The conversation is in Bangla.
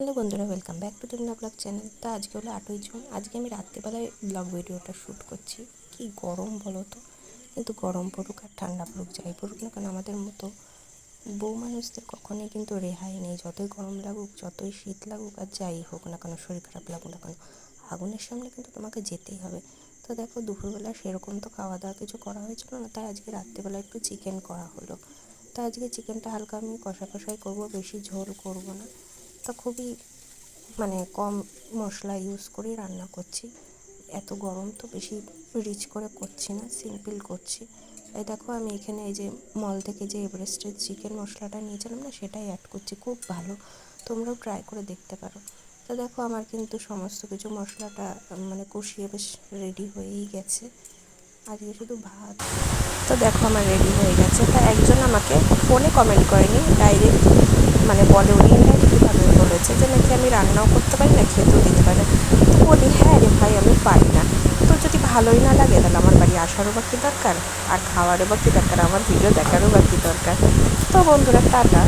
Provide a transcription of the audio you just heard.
হ্যালো বন্ধুরা welcome back to Taruna blog channel তো আজকে হলো আটই জুন। আজকে আমি রাত্রিবেলায় ব্লগ ভিডিওটা শ্যুট করছি। কি গরম বলো তো? কিন্তু গরম পড়ুক আর ঠান্ডা পড়ুক, যাই পড়ুক না কারণ আমাদের মতো বউ মানুষদের কখনোই কিন্তু রেহাই নেই। যতই গরম লাগুক, যতই শীত লাগুক আর যাই হোক না কেন, শরীর খারাপ লাগুক না কেন, আগুনের সামনে কিন্তু তোমাকে যেতেই হবে। তো দেখো, দুপুরবেলা সেরকম তো খাওয়া দাওয়া কিছু করা হয়েছিল না, তাই আজকে রাত্রেবেলা একটু চিকেন করা হলো। তো আজকে চিকেনটা হালকা আমি কষা কষাই করব, বেশি ঝোল করব না। তো খুবই মানে কম মশলা ইউজ করেই রান্না করছি। এত গরম তো বেশি রিচ করে করছি না সিম্পল করছি। এই দেখো আমি এখানে এই যে মল থেকে যে এভারেস্টের চিকেন মশলাটা নিয়েছিলাম না, সেটাই অ্যাড করছি, খুব ভালো। তোমরাও ট্রাই করে দেখতে পারো। তো দেখো আমার কিন্তু সমস্ত কিছু মশলাটা মানে কষিয়ে বেশ রেডি হয়েই গেছে। আজকে শুধু ভাত। তো দেখো আমার রেডি হয়ে গেছে। তা একজন আমাকে ফোনে কমেন্ট করেনি ডাইরেক্ট মানে বলে উনি না খেতেও দিতে পারে। তো বলি হ্যাঁ রে ভাই, আমি পারি না। তো যদি ভালোই না লাগে, তাহলে আমার বাড়ি আসারও বা কী দরকার, আর খাওয়ারও বা কী দরকার, আমার ভিডিও দেখারও বা কী দরকার। তো বন্ধুরা, টাটা।